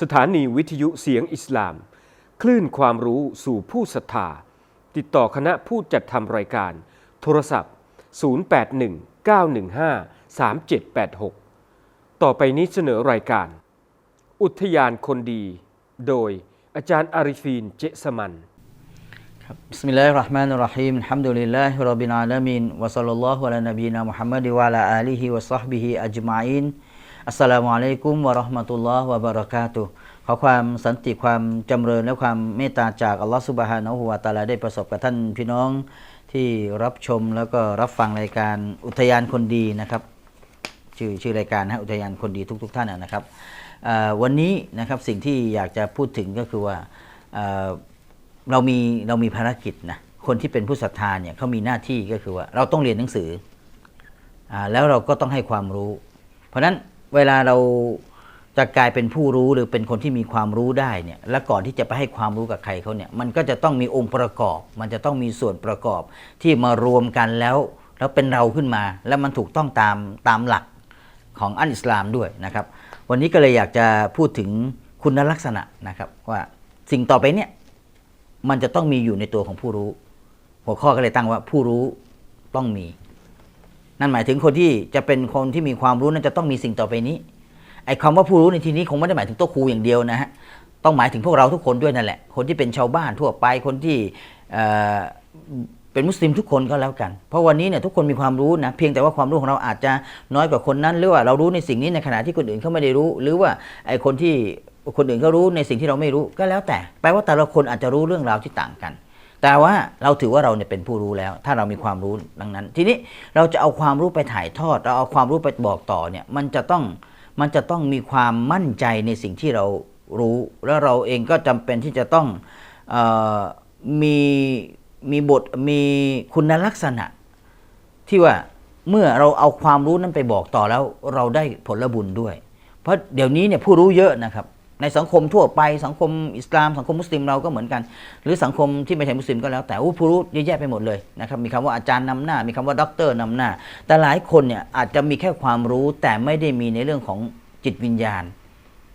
สถานีวิทยุเสียงอิสลาม คลื่นความรู้สู่ผู้ศรัทธา ติดต่อคณะผู้จัดทำรายการ โทรศัพท์ 0819153786 ต่อไปนี้เสนอรายการ อุทยานคนดี โดยอาจารย์อาริฟีนเจสมันครับบิสมิลลาฮิรราะห์มานิรเราะฮีมอัลฮัมดุลิลลาฮิร็อบบิลอาลามีนวะศ็อลลัลลอฮุอะลานบีนามุฮัมมัดวะอะลาอาลีฮิวะศอฮบิฮิอัจมาอีน อัสสลามุอะลัยกุมวะราะห์มะตุลลอฮ์วะบะเราะกาตุขอความสันติความจำเริญและความเมตตาจากอัลลอฮ์ซุบฮานะฮูวะตาลาได้ประสบกับท่านพี่น้องที่รับชมแล้วก็รับฟังรายการอุทยานคนดีนะครับ ชื่อชื่อรายการนะฮะอุทยานคนดีทุกๆท่านนะครับวันนี้นะครับสิ่งที่อยากจะพูดถึงก็คือว่าเรามีเรามีภารกิจนะคนที่เป็นผู้ศรัทธาเนี่ยเขามีหน้าที่ก็คือว่าเราต้องเรียนหนังสืออแล้วเราก็ต้องให้ความรู้ เพราะฉะนั้น เวลาเราจะกลายเป็นผู้รู้หรือเป็นคนที่มีความรู้ได้เนี่ยและก่อนที่จะไปให้ความรู้กับใครเขาเนี่ยมันก็จะต้องมีองค์ประกอบ มันจะต้องมีส่วนประกอบที่มารวมกันแล้วแล้วเป็นเราขึ้นมา แล้วมันถูกต้องตามตามหลักของอันอิสลามด้วยนะครับ วันนี้ก็เลยอยากจะพูดถึงคุณลักษณะนะครับว่าสิ่งต่อไปเนี่ยมันจะต้องมีอยู่ในตัวของผู้รู้ หัวข้อก็เลยตั้งว่าผู้รู้ต้องมี นั่นหมายถึงคนที่จะเป็นคนที่มีความรู้นั้นจะต้องมีสิ่งต่อไปนี้ ไอ้คำว่าผู้รู้ในที่นี้คงไม่ได้หมายถึงตัวครูอย่างเดียวนะฮะ ต้องหมายถึงพวกเราทุกคนด้วยนั่นแหละ คนที่เป็นชาวบ้านทั่วไป คนที่เอ่อเป็นมุสลิมทุกคนก็แล้วกัน เพราะวันนี้เนี่ยทุกคนมีความรู้นะ เพียงแต่ว่าความรู้ของเราอาจจะน้อยกว่าคนนั้น หรือว่าเรารู้ในสิ่งนี้ในขณะที่คนอื่นเขาไม่ได้รู้ หรือว่าไอ้คนที่คนอื่นเขารู้ในสิ่งที่เราไม่รู้ก็แล้วแต่ แปลว่าแต่ละคนอาจจะรู้เรื่องราวที่ต่างกัน แต่ว่าเราถือว่าเราเนี่ยเป็นผู้รู้แล้ว ถ้าเรามีความรู้ดังนั้น ทีนี้เราจะเอาความรู้ไปถ่ายทอด เราเอาความรู้ไปบอกต่อเนี่ยมันจะต้องมันจะต้องมีความมั่นใจในสิ่งที่เรารู้ แล้วเราเองก็จำเป็นที่จะต้องออมีมีบทมีคุณลักษณะ ที่ว่าเมื่อเราเอาความรู้นั้นไปบอกต่อแล้วเราได้ผลบุญด้วย เพราะเดี๋ยวนี้เนี่ยผู้รู้เยอะนะครับ ในสังคมทั่วไปสังคมอิสลามสังคมมุสลิมเราก็เหมือนกัน หรือสังคมที่ไม่ใช่มุสลิมก็แล้วแต่อู้ผู้รู้เยอะแยะไปหมดเลยนะครับมีคำว่าอาจารย์นำหน้า มีคำว่าด็อกเตอร์นำหน้า แต่หลายคนเนี่ยอาจจะมีแค่ความรู้แต่ไม่ได้มีในเรื่องของจิตวิญญาณ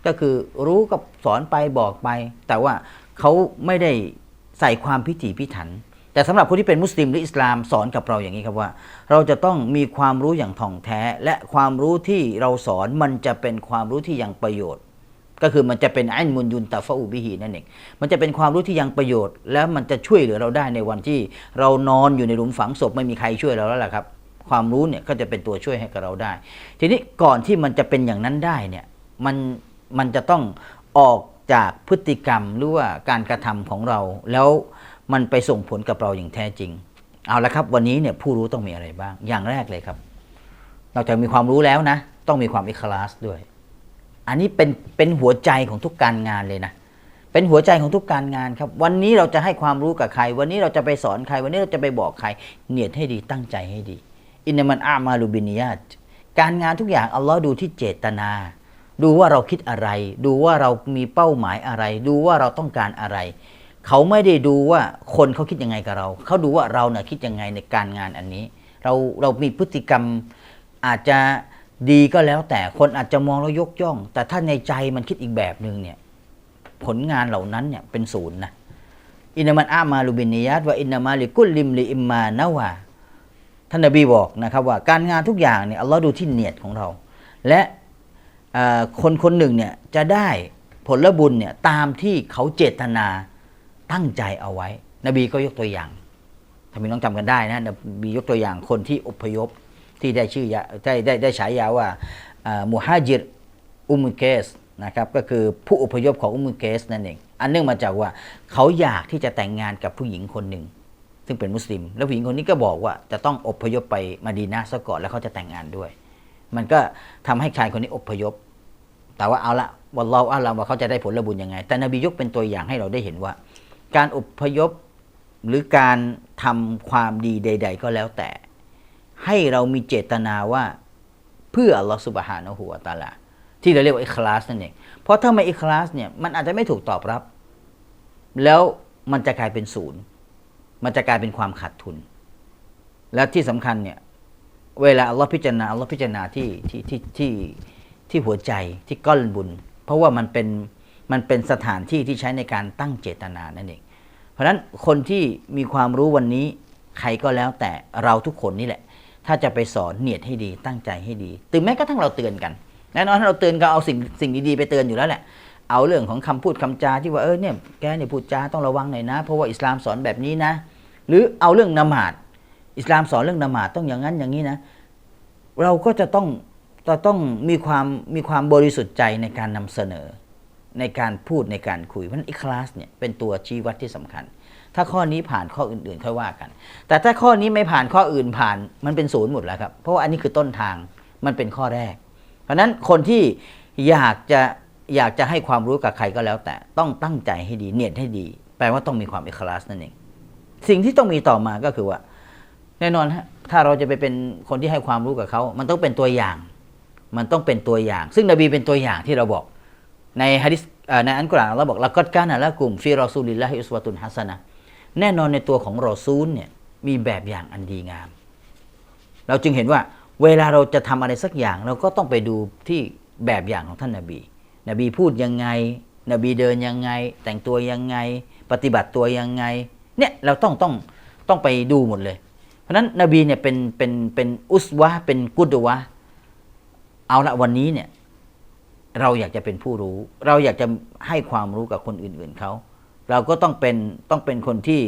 ก็คือรู้ก็สอนไปบอกไป แต่ว่าเขาไม่ได้ใส่ความพิถีพิถัน แต่สำหรับคนที่เป็นมุสลิมหรืออิสลามสอนกับเราอย่างนี้ครับว่า เราจะต้องมีความรู้อย่างท่องแท้ และความรู้ที่เราสอนมันจะเป็นความรู้ที่ยังประโยชน์ ก็คือมันจะเป็นไอ้มุนยุนตาฟาอูบิฮีนั่นเองมันจะเป็นความรู้ที่ยังประโยชน์ แล้วมันจะช่วยเหลือเราได้ในวันที่ เรานอนอยู่ในหลุมฝังศพไม่มีใครช่วยเราแล้วล่ะครับ ความรู้เนี่ยก็จะเป็นตัวช่วยให้กับเราได้ ทีนี้ก่อนที่มันจะเป็นอย่างนั้นได้เนี่ยมันมันจะต้องออกจากพฤติกรรมหรือว่าการกระทำของเรา แล้วมันไปส่งผลกับเราอย่างแท้จริง เอาละครับ วันนี้เนี่ยผู้รู้ต้องมีอะไรบ้างอย่างแรกเลยครับนอกจากมีความรู้แล้วนะ ต้องมีความอิคลาสด้วย อันนี้เป็นเป็นหัวใจของทุกการงานเลยนะเป็นหัวใจของทุกการงานครับ วันนี้เราจะให้ความรู้กับใคร วันนี้เราจะไปสอนใคร วันนี้เราจะไปบอกใคร เนียดให้ดีตั้งใจให้ดี อินนามันอามาลูบินิยาตการงานทุกอย่างอัลลอฮ์ดูที่เจตนา ดูว่าเราคิดอะไร ดูว่าเรามีเป้าหมายอะไร ดูว่าเราต้องการอะไร เขาไม่ได้ดูว่าคนเขาคิดยังไงกับเรา เขาดูว่าเราเนี่ยคิดยังไงในการงานอันนี้ เราเรามีพฤติกรรมอาจจะ ดีก็แล้วแต่คนอาจจะมองแล้วยกย่อง แต่ถ้าในใจมันคิดอีกแบบหนึ่งเนี่ยผลงานเหล่านั้นเนี่ยเป็นศูนย์นะอินนามันอามาลูบินิยัตว่าอินนามาลิกุลลิมลิอิมมานาวาท่านนบีบอกนะครับว่าการงานทุกอย่างเนี่ยอัลลอฮ์ดูที่เนียดของเรา และคนคนหนึ่งเนี่ยจะได้ผลบุญเนี่ยตามที่เขาเจตนาตั้งใจเอาไว้ นบีก็ยกตัวอย่างถ้ามีน้องจำกันได้นะนบียกตัวอย่างคนที่อพยพ ที่ได้ชื่อได้ได้ได้ฉายาว่ามูฮัจิรอุมเกสนะครับก็คือผู้อพยพของอุมเกสนั่นเอง อันเนื่องมาจากว่าเขาอยากที่จะแต่งงานกับผู้หญิงคนหนึ่ง ซึ่งเป็นมุสลิม แล้วผู้หญิงคนนี้ก็บอกว่าจะต้องอพยพไปมาดีนาซะก่อนแล้วเขาจะแต่งงานด้วย มันก็ทำให้ชายคนนี้อพยพ แต่ว่าเอาละวันเราอาลามว่าเขาจะได้ผลบุญยังไง แต่นบียกเป็นตัวอย่างให้เราได้เห็นว่า การอพยพหรือการทำความดีใด ๆ ก็แล้วแต่ ให้เรามีเจตนาว่าเพื่ออัลลอฮฺสุบฮานะฮูวะตาลาที่เราเรียกว่าอิคลาสนั่นเองเพราะถ้าไม่อิคลาสเนี่ยมันอาจจะไม่ถูกตอบรับ แล้วมันจะกลายเป็นศูนย์ มันจะกลายเป็นความขาดทุน และที่สำคัญเนี่ยเวลาอัลลอฮ์พิจารณาอัลลอฮ์พิจารณาที่ที่ที่ที่ที่หัวใจที่ก้อนบุญ เพราะว่ามันเป็นมันเป็นสถานที่ที่ใช้ในการตั้งเจตนานั่นเอง เพราะฉะนั้นคนที่มีความรู้วันนี้ใครก็แล้วแต่เราทุกคนนี่แหละ ถ้าจะไปสอนเนียดให้ดีตั้งใจให้ดีถึงแม้กระทั่งเราเตือนกันแน่นอนถ้าเราเตือนก็เอาสิ่งสิ่งดีๆไปเตือนอยู่แล้วแหละเอาเรื่องของคำพูดคำจาที่ว่าเออเนี่ยแกเนี่ยพูดจาต้องระวังหน่อยนะ เพราะว่าอิสลามสอนแบบนี้นะ หรือเอาเรื่องนมาดอิสลามสอนเรื่องนมาดต้องอย่างนั้นอย่างนี้นะ เราก็จะต้องจะต้องมีความมีความบริสุทธิ์ใจในการนำเสนอ ในการพูดในการคุยเพราะฉะนั้นอิคลาสเนี่ยเป็นตัวชี้วัดที่สำคัญ ถ้าข้อนี้ผ่านข้ออื่นๆ ค่อยว่ากัน แต่ถ้าข้อนี้ไม่ผ่านข้ออื่นผ่านมันเป็นศูนย์หมดแล้วครับ เพราะว่าอันนี้คือต้นทางมันเป็นข้อแรก เพราะนั้นคนที่อยากจะอยากจะให้ความรู้กับใครก็แล้ว แต่ต้องตั้งใจให้ดีเนียดให้ดี แปลว่าต้องมีความอิคลาสนั่นเองสิ่งที่ต้องมีต่อมาก็คือว่า แน่นอนฮะถ้าเราจะไปเป็นคนที่ให้ความรู้กับเขามันต้องเป็นตัวอย่าง มันต้องเป็นตัวอย่าง ซึ่งนบีเป็นตัวอย่างที่เราบอกในฮะดิษในอันกุรอานเราบอกละกัดกานะละกลุ่มฟีรอซูลิลลาฮิอุสวะตุนฮัสนะ แน่นอนในตัวของรอซูลเนี่ยมีแบบอย่างอันดีงาม เราจึงเห็นว่าเวลาเราจะทำอะไรสักอย่าง เราก็ต้องไปดูที่แบบอย่างของท่านนาบี นบีพูดยังไง นบีเดินยังไง แต่งตัวยังไง ปฏิบัติตัวยังไง เนี่ยเราต้องต้องต้องไปดูหมดเลย เพราะนั้นนบีเนี่ยเป็นเป็นเป็นอุสวะเป็นกุดวะเอาละวันนี้เนี่ยเราอยากจะเป็นผู้รู้ เราอยากจะให้ความรู้กับคนอื่นๆเขา เราก็ต้องเป็นต้องเป็นคนที่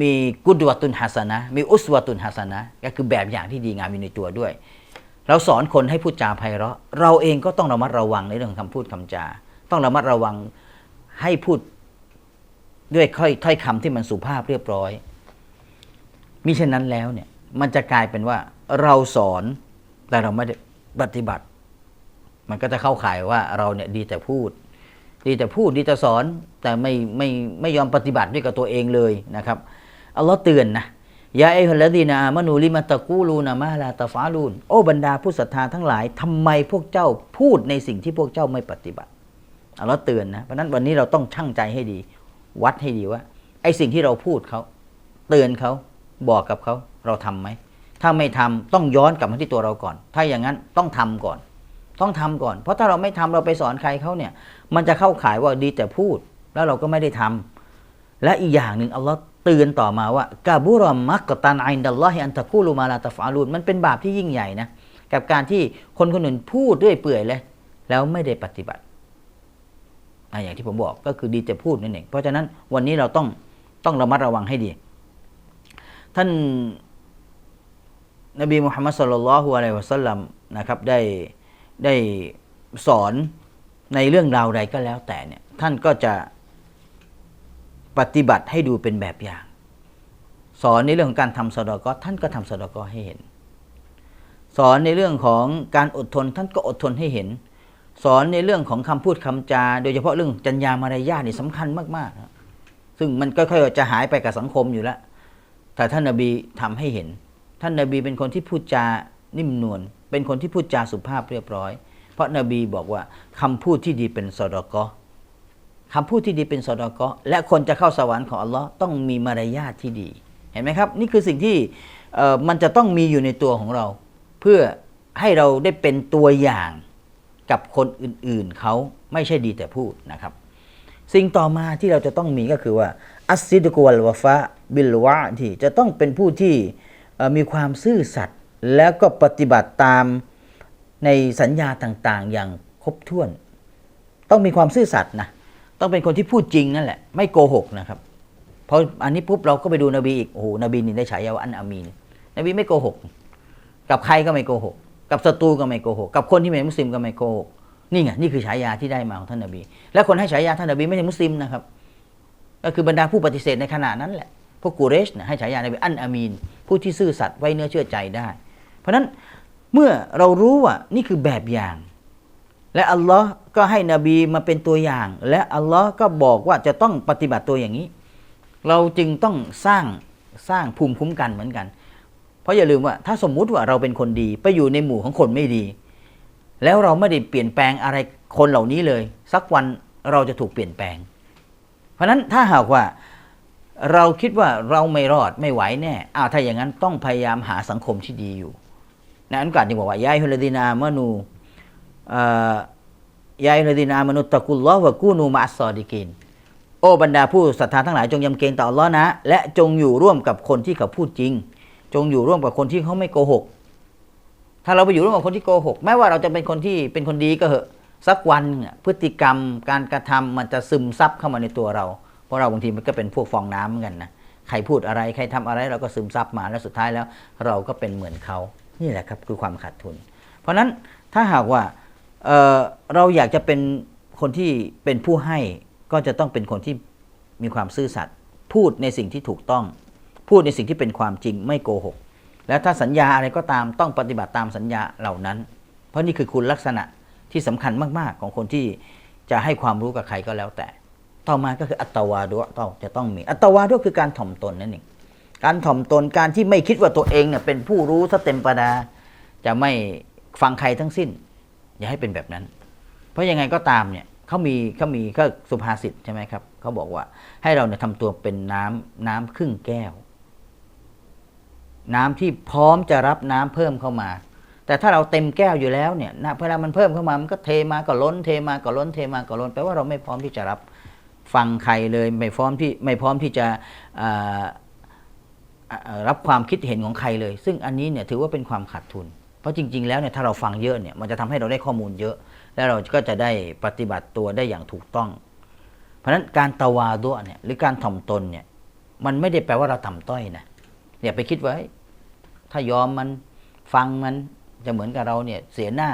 มีกุดวตุนฮัสนะมีอุสวตุนฮัสนะก็คือแบบอย่างที่ดีงามอยู่ในตัวด้วย เราสอนคนให้พูดจาไพเราะ เราเองก็ต้องระมัดระวังในเรื่องของคำพูดคำจา ต้องระมัดระวังให้พูดด้วยค่อยถ้อยคำที่มันสุภาพเรียบร้อยมิฉะนั้นแล้วเนี่ยมันจะกลายเป็นว่าเราสอนแต่เราไม่ได้ปฏิบัติ มันก็จะเข้าข่ายว่าเราเนี่ยดีแต่พูด ดีแต่พูดดีแต่สอนแต่ไม่ไม่ไม่ยอมปฏิบัติด้วยกับตัวเองเลยนะครับอัลลอฮ์เตือนนะยาเอฮัลลดีนามานูลิมาตะกูลูนามาลาตาฟาลูนโอ้บรรดาผู้ศรัทธาทั้งหลายทำไมพวกเจ้าพูดในสิ่งที่พวกเจ้าไม่ปฏิบัติอัลลอฮ์เตือนนะเพราะนั้นวันนี้เราต้องชั่งใจให้ดี วัดให้ดีว่าไอ้สิ่งที่เราพูดเขาเตือนเขาบอกกับเขาเราทำไหมถ้าไม่ทำต้องย้อนกลับมาที่ตัวเราก่อน ถ้าอย่างนั้นต้องทำก่อน ต้องทำก่อน เพราะถ้าเราไม่ทำเราไปสอนใครเขาเนี่ย มันจะเข้าข่ายว่าดีแต่พูด แล้วเราก็ไม่ได้ทำและอีกอย่างหนึ่งอัลลอฮ์เตือนต่อมาว่ากาบุรอมมักกตันไอินดัลลอฮิอันตะกูลูมาลาตฟาลูนมันเป็นบาปที่ยิ่งใหญ่นะกับการที่คนคนอื่นพูดด้วยเปื่อยเลยแล้วไม่ได้ปฏิบัติอย่างที่ผมบอกก็คือดีแต่พูดนั่นเองเพราะฉะนั้นวันนี้เราต้องต้องระมัดระวังให้ดี ท่านนบีมุฮัมมัดสุลลัลฮุอะลัยฮิวะสัลลัมนะครับได้ ได้สอนในเรื่องราวใดก็แล้วแต่เนี่ยท่านก็จะปฏิบัติให้ดูเป็นแบบอย่าง สอนในเรื่องของการทำสะดกอท่านก็ทำสะดกอให้เห็น สอนในเรื่องของการอดทนท่านก็อดทนให้เห็น สอนในเรื่องของคำพูดคำจา โดยเฉพาะเรื่องจัญญามารยาทนี่สำคัญมากๆนะซึ่งมันก็ค่อยๆจะหายไปกับสังคมอยู่แล้วแต่ท่านนบีทำให้เห็น ท่านนบีเป็นคนที่พูดจานิ่มนวล เป็นคนที่พูดจาสุภาพเรียบร้อย เพราะนบีบอกว่าคำพูดที่ดีเป็นสอดกอคำพูดที่ดีเป็นสอดกอและคนจะเข้าสวรรค์ของอัลลอฮ์ต้องมีมารยาทที่ดีเห็นไหมครับ นี่คือสิ่งที่เอ่อมันจะต้องมีอยู่ในตัวของเรา เพื่อให้เราได้เป็นตัวอย่างกับคนอื่นๆเขาไม่ใช่ดีแต่พูดนะครับ สิ่งต่อมาที่เราจะต้องมีก็คือว่า อัสซิดกวัลวะฟะบิลวะที่จะต้องเป็นผู้ที่เอ่อมีความซื่อสัตย์ แล้วก็ปฏิบัติตามในสัญญาต่างๆ อย่างครบถ้วน ต้องมีความซื่อสัตย์นะต้องเป็นคนที่พูดจริงนั่นแหละ ไม่โกหกนะครับพราะอันนี้ปุ๊บเราก็ไปดูนบีอีกโอ้โหนบีนี่ได้ฉายาว่าอันอามีนนบีไม่โกหก กับใครก็ไม่โกหก กับศัตรูก็ไม่โกหก กับคนที่ไม่ใช่มุสลิมก็ไม่โกหกนี่ไงนี่คือฉายาที่ได้มาของท่านนบี และคนให้ฉายาท่านนบีไม่ใช่มุสลิมนะครับ ก็คือบรรดาผู้ปฏิเสธในขณะนั้นแหละพวกกูเรชนี่ยให้ฉายานบีอันอามีน ผู้ที่ซื่อสัตย์ไว้เนื้อเชื่อใจได้ เพราะนั้นเมื่อเรารู้ว่านี่คือแบบอย่าง และอัลลอฮ์ก็ให้นบีมาเป็นตัวอย่าง และอัลลอฮ์ก็บอกว่าจะต้องปฏิบัติตัวอย่างนี้ เราจึงต้องสร้างสร้างภูมิคุ้มกันเหมือนกัน เพราะอย่าลืมว่าถ้าสมมุติว่าเราเป็นคนดี ไปอยู่ในหมู่ของคนไม่ดี แล้วเราไม่ได้เปลี่ยนแปลงอะไรคนเหล่านี้เลย สักวันเราจะถูกเปลี่ยนแปลง เพราะฉะนั้นถ้าหากว่าเราคิดว่าเราไม่รอดไม่ไหวแน่อ้าวถ้าอย่างนั้นต้องพยายามหาสังคมที่ดีอยู่ นอันกาศที่บอกว่ายายฮุลดีนามนูเอ่อยายลดินามนุตะกุลลอฮ์วะกูนูมะอัสซอดิกิน โอ้บรรดาผู้ศรัทธาทั้งหลายจงยำเกรงต่ออัลลอฮ์นะ และจงอยู่ร่วมกับคนที่เขาพูดจริง จงอยู่ร่วมกับคนที่เขาไม่โกหก ถ้าเราไปอยู่ร่วมกับคนที่โกหกแม้ว่าเราจะเป็นคนที่เป็นคนดีก็เหอะสักวันน่ะพฤติกรรมการกระทำมันจะซึมซับเข้ามาในตัวเรา เพราะเราบางทีมันก็เป็นพวกฟองน้ำเหมือนกันนะใครพูดอะไรใครทำอะไรเราก็ซึมซับมาแล้วสุดท้ายแล้ว เราก็เป็นเหมือนเขา นี่แหละครับคือความขาดทุน เพราะฉะนั้นถ้าหากว่าเเราอยากจะเป็นคนที่เป็นผู้ให้ก็จะต้องเป็นคนที่มีความซื่อสัตย์พูดในสิ่งที่ถูกต้อง พูดในสิ่งที่เป็นความจริงไม่โกหก แล้วถ้าสัญญาอะไรก็ตามต้องปฏิบัติตามสัญญาเหล่านั้น เพราะนี่คือคุณลักษณะที่สำคัญมาก ๆ ของคนที่จะให้ความรู้กับใครก็แล้วแต่ ต่อมาก็คืออัตวาดุต้องจะต้องมี อัตวาดุคือการถ่อมตนนั่นเอง การถ่อมตนการที่ไม่คิดว่าตัวเองเนี่ยเป็นผู้รู้ซะเต็มประดา จะไม่ฟังใครทั้งสิ้น อย่าให้เป็นแบบนั้น เพราะยังไงก็ตามเนี่ยเขามีเขามีก็สุภาษิตใช่ไหมครับเขาบอกว่าให้เราเนี่ยทำตัวเป็นน้ำน้ำครึ่งแก้ว น้ำที่พร้อมจะรับน้ำเพิ่มเข้ามา แต่ถ้าเราเต็มแก้วอยู่แล้วเนี่ยนะเวลามันเพิ่มเข้ามามันก็เทมาก็ล้นเทมาก็ล้นเทมาก็ล้นแปลว่าเราไม่พร้อมที่จะรับฟังใครเลยไม่พร้อมที่ไม่พร้อมที่จะ รับความคิดเห็นของใครเลย ซึ่งอันนี้เนี่ยถือว่าเป็นความขาดทุน เพราะจริง ๆ แล้วเนี่ยถ้าเราฟังเยอะเนี่ยมันจะทำให้เราได้ข้อมูลเยอะ แล้วเราก็จะได้ปฏิบัติตัวได้อย่างถูกต้อง เพราะฉะนั้นการตะวาดุเนี่ยหรือการถ่อมตนเนี่ยมันไม่ได้แปลว่าเราต่ำต้อยนะอย่าไปคิดว่าถ้ายอมมันฟังมันจะเหมือนกับเราเนี่ยเสียหน้า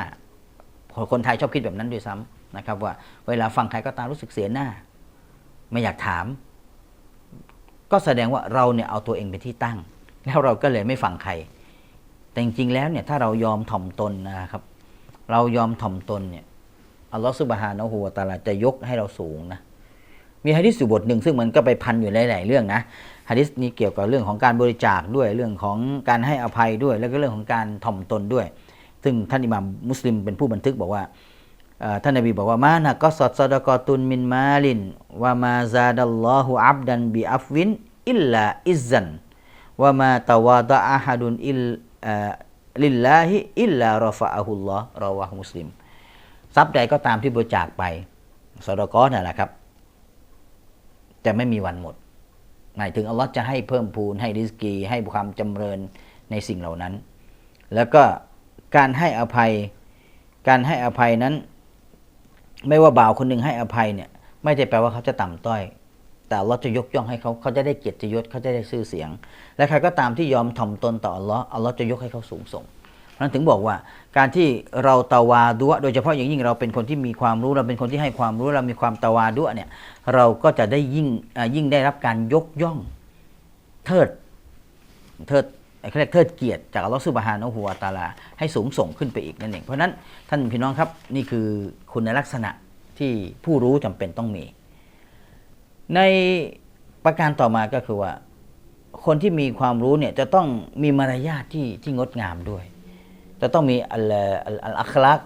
คนไทยชอบคิดแบบนั้นด้วยซ้ำนะครับ ว่าเวลาฟังใครก็ตามรู้สึกเสียหน้า ไม่อยากถาม ก็แสดงว่าเราเนี่ยเอาตัวเองเป็นที่ตั้ง แล้วเราก็เลยไม่ฟังใคร แต่จริงๆแล้วเนี่ยถ้าเรายอมถ่อมตนนะครับ เรายอมถ่อมตนเนี่ยอัลลอฮฺสุบฮานะฮูวะตาลาจะยกให้เราสูงนะมีฮะดิษอยู่บทหนึ่งซึ่งมันก็ไปพันอยู่หลายๆเรื่องนะฮะดิษนี้เกี่ยวกับเรื่องของการบริจาคด้วยเรื่องของการให้อภัยด้วย แล้วก็เรื่องของการถ่อมตนด้วย ซึ่งท่านอิหม่ามมุสลิมเป็นผู้บันทึกบอกว่า ท่านนบีบอกว่ามานะก็สดซดกอตุนมินมาลินว่ามาซาดัลลอฮุอับดันบิอัฟวินอิลลาอิซันว่ามาตาวาดะอาฮัดุนอิลลิลลาฮิอิลลารอฟะอะฮุลลอฮ์รอวะฮ์มุสลิมทรัพย์ใดก็ตามที่บริจาคไปสดกอนั่นแหละครับจะไม่มีวันหมด หมายถึงอัลลอฮ์จะให้เพิ่มพูนให้ริสกี ให้ความจำเริญในสิ่งเหล่านั้น แล้วก็การให้อภัย การให้อภัยนั้น ไม่ว่าบ่าวคนหนึ่งให้อภัยเนี่ย ไม่ได้แปลว่าเขาจะต่ำต้อย แต่อัลลอฮ์จะยกย่องให้เขาเขาจะได้เกียรติยศเขาจะได้ชื่อเสียง และใครก็ตามที่ยอมถ่อมตนต่ออัลลอฮ์อัลลอฮ์จะยกให้เขาสูงส่งเพราะฉะนั้นถึงบอกว่าการที่เราตาวาดุโดยเฉพาะอย่างยิ่งเราเป็นคนที่มีความรู้เราเป็นคนที่ให้ความรู้เรามีความตาวาดุเนี่ยเราก็จะได้ยิ่งยิ่งได้รับการยกย่องเทิดเทิด เขาเรียกเทิดเกียรติจากอัลลอฮฺซุบฮานะฮูวตาลา ให้สูงส่งขึ้นไปอีกนั่นเอง เพราะนั้นท่านพี่น้องครับนี่คือคุณลักษณะที่ผู้รู้จำเป็นต้องมี ในประการต่อมาก็คือว่า คนที่มีความรู้เนี่ยจะต้องมีมารยาทที่ที่งดงามด้วย จะต้องมีอัลอัลอัลอัคลัก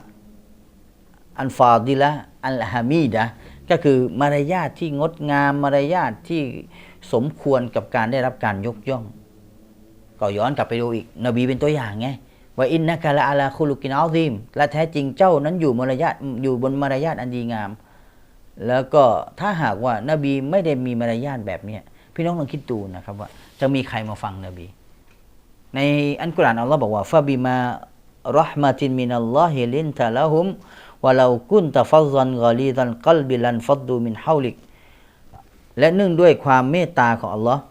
อันฟาดิละอัลฮามีดะก็คือมารยาทที่งดงามมารยาทที่สมควรกับการได้รับการยกย่อง ก็ย้อนกลับไปดูอีกนบีเป็นตัวอย่างไงว่าอินนะกะละอาลาคุลุกินอัลซิมและแท้จริงเจ้านั้นอยู่มารยาทอยู่บนมารยาทอันดีงาม แล้วก็ถ้าหากว่านบีไม่ได้มีมารยาทแบบเนี้ยพี่น้องลองคิดดูนะครับว่า จะมีใครมาฟังนบี ในอันกุรอานอัลลอฮ์บอกว่าฟาบิมารหมะตินมินัลลอฮิลินตะละฮุมวะลากุนตะฟัซันกอลีดันกัลบิลันฟัดดูมินฮาวลิกและเนื่องด้วยความเมตตาของอัลลอฮ์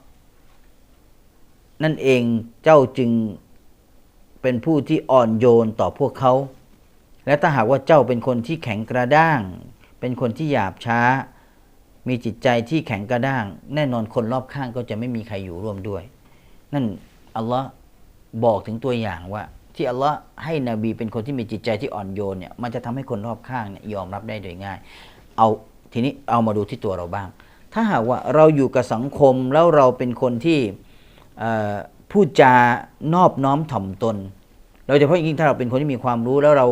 นั่นเองเจ้าจึงเป็นผู้ที่อ่อนโยนต่อพวกเขา และถ้าหากว่าเจ้าเป็นคนที่แข็งกระด้าง เป็นคนที่หยาบช้า มีจิตใจที่แข็งกระด้าง แน่นอนคนรอบข้างก็จะไม่มีใครอยู่ร่วมด้วย นั่นอัลลอฮ์บอกถึงตัวอย่างว่า ที่อัลลอฮ์ให้นบีเป็นคนที่มีจิตใจที่อ่อนโยนเนี่ยมันจะทำให้คนรอบข้างเนี่ยยอมรับได้โดยง่าย เอาทีนี้เอามาดูที่ตัวเราบ้าง ถ้าหากว่าเราอยู่กับสังคมแล้วเราเป็นคนที่ พูดจานอบน้อมถ่อมตนโดยเฉพาะยิ่งถ้าเราเป็นคนที่มีความรู้แล้วเรา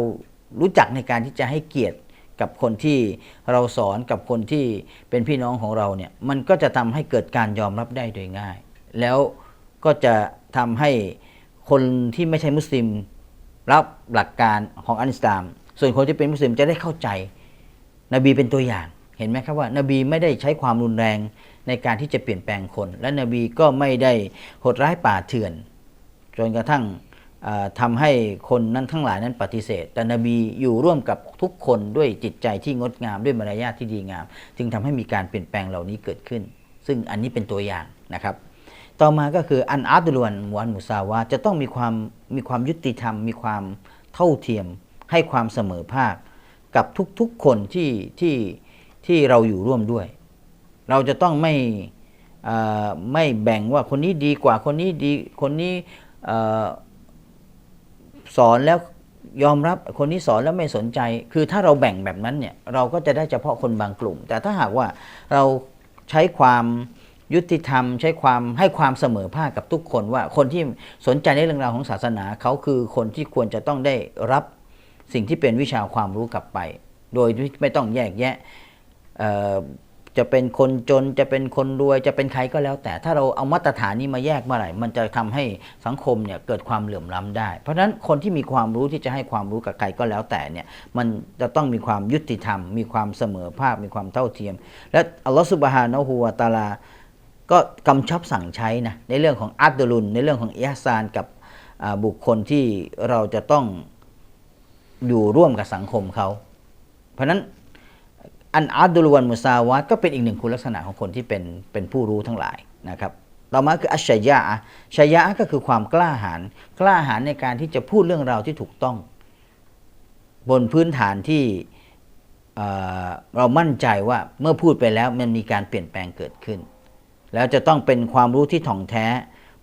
รู้จักในการที่จะให้เกียรติกับคนที่เราสอนกับคนที่เป็นพี่น้องของเราเนี่ยมันก็จะทำให้เกิดการยอมรับได้โดยง่าย แล้วก็จะทำให้คนที่ไม่ใช่มุสลิมรับหลักการของอันสลาม ส่วนคนที่เป็นมุสลิมจะได้เข้าใจ นบีเป็นตัวอย่าง เห็นไหมครับว่านบีไม่ได้ใช้ความรุนแรงในการที่จะเปลี่ยนแปลงคน และนบีก็ไม่ได้โหดร้ายป่าเถื่อน จนกระทั่งทำาให้คนนั้นทั้งหลายนั้นปฏิเสธ แต่นบีอยู่ร่วมกับทุกคนด้วยจิตใจที่งดงามด้วยมารยาทที่ดีงาม จึงทำให้มีการเปลี่ยนแปลงเหล่านี้เกิดขึ้น ซึ่งอันนี้เป็นตัวอย่างนะครับ ต่อมาก็คืออันอาดุลวนมวันมุสาวาจะต้องมีความมีความยุติธรรม มีความเท่าเทียม ให้ความเสมอภาค กับทุกๆคนที่ที่ ที่เราอยู่ร่วมด้วย เราจะต้องไม่ไม่แบ่งว่าคนนี้ดีกว่าคนนี้ดีคนนี้สอนแล้วยอมรับคนนี้สอนแล้วไม่สนใจ คือถ้าเราแบ่งแบบนั้นเนี่ยเราก็จะได้เฉพาะคนบางกลุ่ม แต่ถ้าหากว่าเราใช้ความยุติธรรม ใช้ความให้ความเสมอภาคกับทุกคนว่าคนที่สนใจในเรื่องราวของศาสนาเขาคือคนที่ควรจะต้องได้รับสิ่งที่เป็นวิชาความรู้กลับไป โดยไม่ต้องแยกแยะ จะเป็นคนจนจะเป็นคนรวยจะเป็นใครก็แล้ว แต่ถ้าเราเอามาตรฐานนี้มาแยกเมื่อไหร่ มันจะทำให้สังคมเนี่ยเกิดความเหลื่อมล้ำได้ เพราะฉะนั้นคนที่มีความรู้ที่จะให้ความรู้กับใครก็แล้วแต่เนี่ยมันจะต้องมีความยุติธรรม มีความเสมอภาคมีความเท่าเทียม และอัลลอฮฺสุบฮานะฮูวาตาลา ก็กำชับสั่งใช้นะในเรื่องของอัตดุลุนในเรื่องของอิฮซานกับบุคคลที่เราจะต้องอยู่ร่วมกับสังคมเขา เพราะฉะนั้น อันอาดุลวันมุสาวาตก็เป็นอีกหนึ่งคุณลักษณะของคนที่เป็นเป็นผู้รู้ทั้งหลายนะครับต่อมาคืออัชชยะห์ชยะก็คือความกล้าหาญกล้าหาญในการที่จะพูดเรื่องราวที่ถูกต้อง บนพื้นฐานที่เเรามั่นใจว่าเมื่อพูดไปแล้วมันมีการเปลี่ยนแปลงเกิดขึ้น แล้วจะต้องเป็นความรู้ที่ถ่องแท้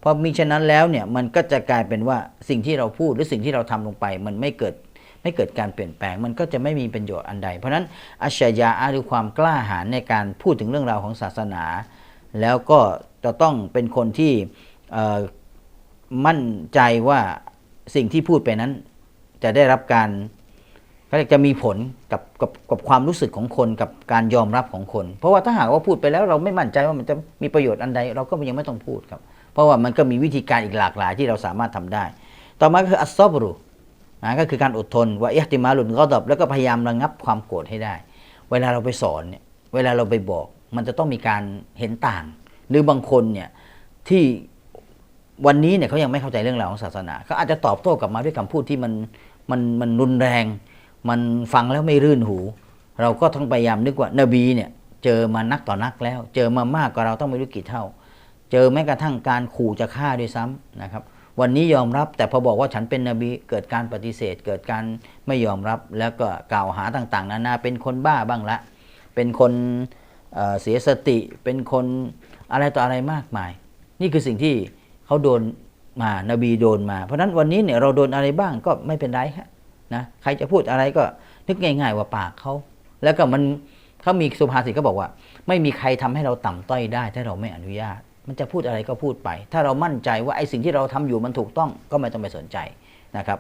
เพราะมิฉะนั้นแล้วเนี่ยมันก็จะกลายเป็นว่าสิ่งที่เราพูดหรือสิ่งที่เราทำลงไป มันไม่เกิด ไม่เกิดการเปลี่ยนแปลงมันก็จะไม่มีประโยชน์อันใด เพราะนั้นอัชชยะห์หรือความกล้าหาญในการพูดถึงเรื่องราวของศาสนา แล้วก็จะต้องเป็นคนที่มั่นใจว่าสิ่งที่พูดไปนั้น จะได้รับการก็จะมีผลกับกับกับความรู้สึกของคนกับการยอมรับของคน เพราะว่าถ้าหากว่าพูดไปแล้วเราไม่มั่นใจว่ามันจะมีประโยชน์อันใด เราก็ยังไม่ต้องพูดครับ เพราะว่ามันก็มีวิธีการอีกหลากหลายที่เราสามารถทำได้ ต่อมาคืออัสซอบรุ นะก็คือการอดทนว่าอิติมาลุนก็ดอบแล้วก็พยายามระงับความโกรธให้ได้ เวลาเราไปสอนเนี่ยเวลาเราไปบอก มันจะต้องมีการเห็นต่าง หรือบางคนเนี่ยที่วันนี้เนี่ยเขายังไม่เข้าใจเรื่องราวของศาสนาเขาอาจจะตอบโต้กลับมาด้วยคำพูดที่มันมันมันรุนแรง มันฟังแล้วไม่รื่นหู เราก็ต้องพยายามนึกว่านบีเนี่ยเจอมานักต่อนักแล้ว เจอมามากกว่าเราต้องไม่รู้กี่เท่า เจอแม้กระทั่งการขู่จะฆ่าด้วยซ้ำนะครับ วันนี้ยอมรับ แต่พอบอกว่าฉันเป็นนบีเกิดการปฏิเสธ เกิดการไม่ยอมรับแล้วก็กล่าวหาต่าง ๆ นานาเป็นคนบ้าบ้างละ เป็นคนเเสียสติเป็นคนอะไรต่ออะไรมากมาย นี่คือสิ่งที่เขาโดนมานบีโดนมา เพราะฉะนั้นวันนี้เนี่ยเราโดนอะไรบ้างก็ไม่เป็นไรฮะนะใครจะพูดอะไรก็นึกง่าย ๆ ว่าปากเขาแล้วก็มันเขามีสุภาษิตก็บอกว่า ไม่มีใครทำให้เราต่ำต้อยได้ถ้าเราไม่อนุญาต มันจะพูดอะไรก็พูดไป ถ้าเรามั่นใจว่าไอ้สิ่งที่เราทำอยู่มันถูกต้องก็ไม่ต้องไปสนใจนะครับ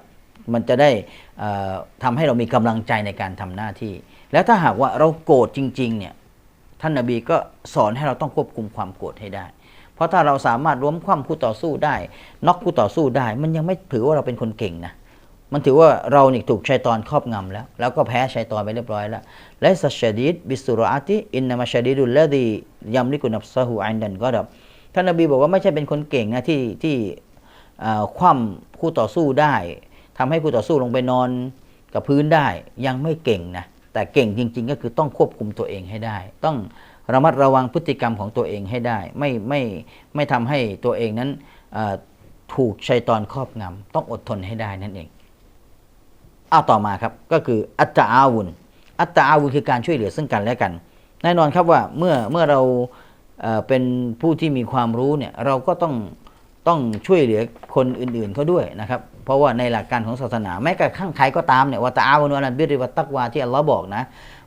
มันจะได้เอ่อทำให้เรามีกำลังใจในการทำหน้าที่ แล้วถ้าหากว่าเราโกรธจริงๆเนี่ยท่านนาบีก็สอนให้เราต้องควบคุมความโกรธให้ได้ เพราะถ้าเราสามารถล้มคว่ำคู่ต่อสู้ได้น็อกคู่ต่อสู้ได้ มันยังไม่ถือว่าเราเป็นคนเก่งนะมันถือว่าเราเนี่ยถูกชัยตอนครอบงำแล้ว แล้วก็แพ้ชัยตอนไปเรียบร้อยแล้วและสัชดีดบิสุรอาติอินนามาชดีดุลละดียัมลิกุนับซะฮูอันดันก็ดับ ท่านนบีบอกว่าไม่ใช่เป็นคนเก่งนะที่ที่คว่ำคู่ต่อสู้ได้ทำให้คู่ต่อสู้ลงไปนอนกับพื้นได้ยังไม่เก่งนะแต่เก่งจริง ๆ ก็คือต้องควบคุมตัวเองให้ได้ ต้องระมัดระวังพฤติกรรมของตัวเองให้ได้ ไม่ไม่ไม่ทำให้ตัวเองนั้นถูกชัยตอนครอบงำต้องอดทนให้ได้นั่นเองเอาต่อมาครับก็คืออัตตาอาวุนอัตตาอาวุนคือการช่วยเหลือซึ่งกันและกัน แน่นอนครับว่าเมื่อเมื่อเรา เป็นผู้ที่มีความรู้เนี่ยเราก็ต้องต้องช่วยเหลือคนอื่นๆเขาด้วยนะครับ เพราะว่าในหลักการของศาสนาแม้กระทั่งใครก็ตามเนี่ยว่าตาอาวุนอัลบิริวัตตักวาที่อัลลอฮ์บอกนะ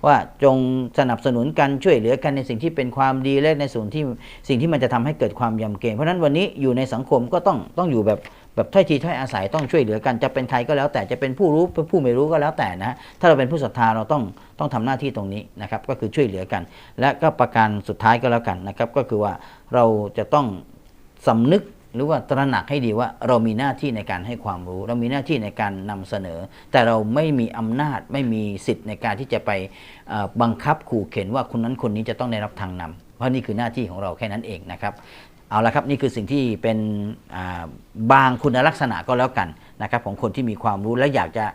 ว่าจงสนับสนุนกันช่วยเหลือกันในสิ่งที่เป็นความดีและในส่วนที่สิ่งที่มันจะทำให้เกิดความยำเกรงเพราะนั้นวันนี้อยู่ในสังคมก็ต้องต้องอยู่แบบแบบถ้อยทีถ้อยอาศัยต้องช่วยเหลือกันจะเป็นใครก็แล้วแต่จะเป็นผู้รู้เป็นผู้ไม่รู้ก็แล้วแต่นะถ้าเราเป็นผู้ศรัทธาเราต้องต้องทำหน้าที่ตรงนี้นะครับก็คือช่วยเหลือกัน และก็ประการสุดท้ายก็แล้วกันนะครับก็คือว่าเราจะต้องสำนึก หรือว่าตระหนักให้ดีว่าเรามีหน้าที่ในการให้ความรู้ เรามีหน้าที่ในการนำเสนอ แต่เราไม่มีอำนาจไม่มีสิทธิ์ในการที่จะไปบังคับขู่เข็นว่าคนนั้นคนนี้จะต้องได้รับทางนำเพราะนี่คือหน้าที่ของเราแค่นั้นเองนะครับเอาละครับนี่คือสิ่งที่เป็นบางคุณลักษณะก็แล้วกันนะครับของคนที่มีความรู้และอยากจะ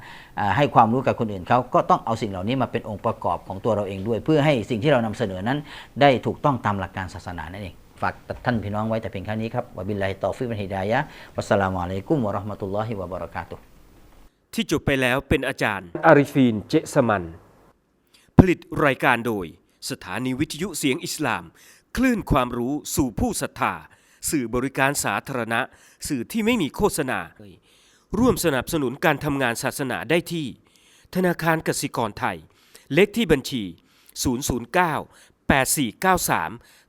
ให้ความรู้กับคนอื่นเขาก็ต้องเอาสิ่งเหล่านี้มาเป็นองค์ประกอบของตัวเราเองด้วย เพื่อให้สิ่งที่เรานำเสนอนั้นได้ถูกต้องตามหลักการศาสนานั่นเอง ฝากท่านพี่น้องไว้แต่เพียงแค่นี้ครับวะบิลลาฮิตอฟิกวันฮิดายะฮ์วัสสลามุอะลัยกุมวะเราะห์มะตุลลอฮิวะบะเราะกาตุฮ์ที่จบไปแล้วเป็นอาจารย์อาริฟีนเจสมัน ผลิตรายการโดย สถานีวิทยุเสียงอิสลาม คลื่นความรู้สู่ผู้ศรัทธา สื่อบริการสาธารณะ สื่อที่ไม่มีโฆษณา ร่วมสนับสนุนการทำงานศาสนาได้ที่ ธนาคารกสิกรไทย เลขที่บัญชี 009 8493